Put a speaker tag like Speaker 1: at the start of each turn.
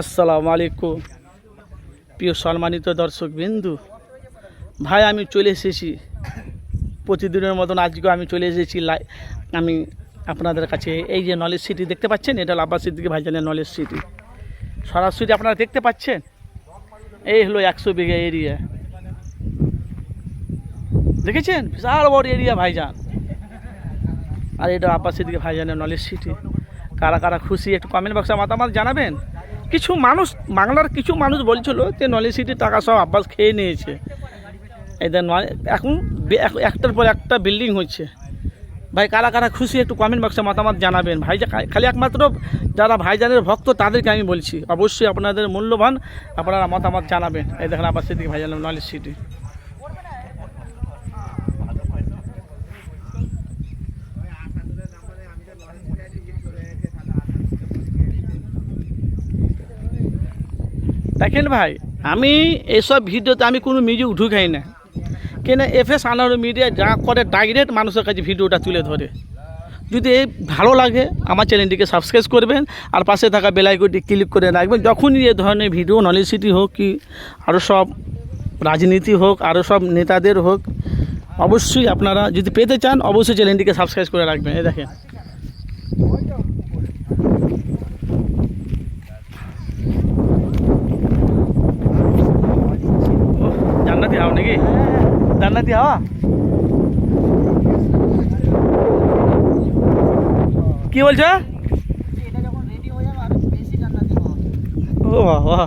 Speaker 1: আসসালামু আলাইকুম। প্রিয় সম্মানিত দর্শক বিন্দু ভাই, আমি চলে এসেছি। প্রতিদিনের মতন আজকেও আমি চলে এসেছি আমি আপনাদের কাছে এই যে নলেজ সিটি দেখতে পাচ্ছেন? এটা আব্বাস সিদ্দিকি ভাইজানের নলেজ সিটি। সরাসরি আপনারা দেখতে পাচ্ছেন? এই হলো একশো বিঘা এরিয়া দেখেছেন? বিশাল বড় এরিয়া ভাইজান। আর এটা আব্বাস সিদ্দিকি ভাইজানের নলেজ সিটি। কারা কারা খুশি একটু কমেন্ট বক্সে মতামত জানাবেন। কিছু মানুষ, বাংলার কিছু মানুষ বলছিল যে নলেজ সিটির টাকা সব আব্বাস খেয়ে নিয়েছে। এদের এখন একটার পর একটা বিল্ডিং হচ্ছে। ভাই, কারা কারা খুশি একটু কমেন্ট বক্সে মতামত জানাবেন। ভাই খালি একমাত্র যারা ভাইজানের ভক্ত তাদেরকে আমি বলছি। অবশ্যই আপনাদের মূল্যবান আপনারা মতামত জানাবেন। এই দেখেন আবার সেদিকে ভাইজান, নলেজ সিটি। দেখেন ভাই, আমি এসব ভিডিওতে আমি কোনো মিউজিক ঢুকাই না। কেন এফ এস আনার মিডিয়া যা করে ডাইরেক্ট মানুষের কাছে ভিডিওটা তুলে ধরে। যদি এই ভালো লাগে, আমার চ্যানেলটিকে সাবস্ক্রাইব করবেন, আর পাশে থাকা বেলাইকনটি ক্লিক করে রাখবেন। যখনই এ ধরনের ভিডিও নলেজ সিটি হোক কি আরও সব রাজনীতি হোক আরও সব নেতাদের হোক, অবশ্যই আপনারা যদি পেতে চান, অবশ্যই চ্যানেলটিকে সাবস্ক্রাইব করে রাখবেন। এই দেখেন। জান্নাতি হাওয়া নাকি জান্নাতি হাওয়া কি বলছো ও বাবা